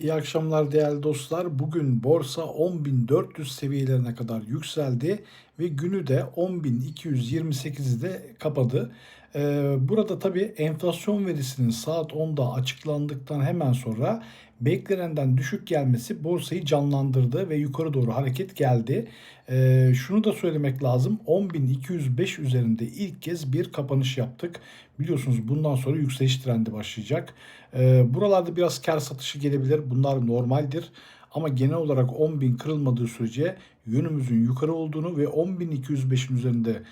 İyi akşamlar değerli dostlar. Bugün borsa 10.400 seviyelerine kadar yükseldi ve günü de 10.228'de kapadı. Ee, Burada tabii enflasyon verisinin saat 10'da açıklandıktan hemen sonra beklenenden düşük gelmesi borsayı canlandırdı ve yukarı doğru hareket geldi. Ee, Şunu da söylemek lazım. 10.205 üzerinde ilk kez bir kapanış yaptık. Biliyorsunuz bundan sonra yükseliş trendi başlayacak. Ee, Buralarda biraz kar satışı gelebilir. Bunlar normaldir. Ama genel olarak 10.000 kırılmadığı sürece yönümüzün yukarı olduğunu ve 10.205'in üzerinde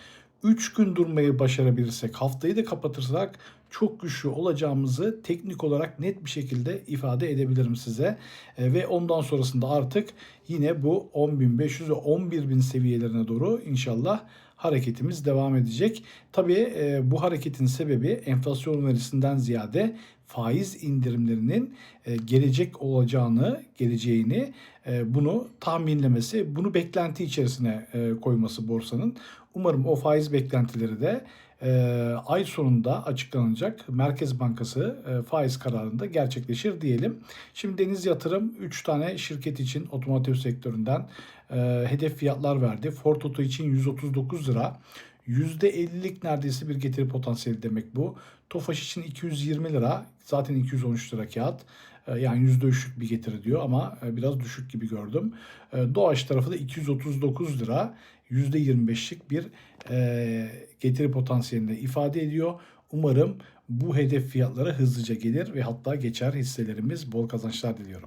3 gün durmayı başarabilirsek, haftayı da kapatırsak çok güçlü olacağımızı teknik olarak net bir şekilde ifade edebilirim size. E, ve ondan sonrasında artık yine bu 10.500 ve 11.000 seviyelerine doğru inşallah hareketimiz devam edecek. Tabii e, bu hareketin sebebi enflasyon verisinden ziyade faiz indirimlerinin e, gelecek olacağını, geleceğini bunu tahminlemesi, bunu beklenti içerisine koyması borsanın. Umarım o faiz beklentileri de e, ay sonunda açıklanacak Merkez Bankası e, faiz kararında gerçekleşir diyelim. Şimdi Deniz Yatırım 3 tane şirket için otomotiv sektöründen e, hedef fiyatlar verdi. Ford Oto için 139 lira. %50'lik neredeyse bir getiri potansiyeli demek bu. Tofaş için 220 lira. Zaten 213 lira kağıt. E, Yani %3'lük bir getiri diyor ama e, biraz düşük gibi gördüm. E, Doğaç tarafı da 239 lira. %25'lik bir e, getiri potansiyelini de ifade ediyor. Umarım bu hedef fiyatlara hızlıca gelir ve hatta geçer hisselerimiz bol kazançlar diliyorum.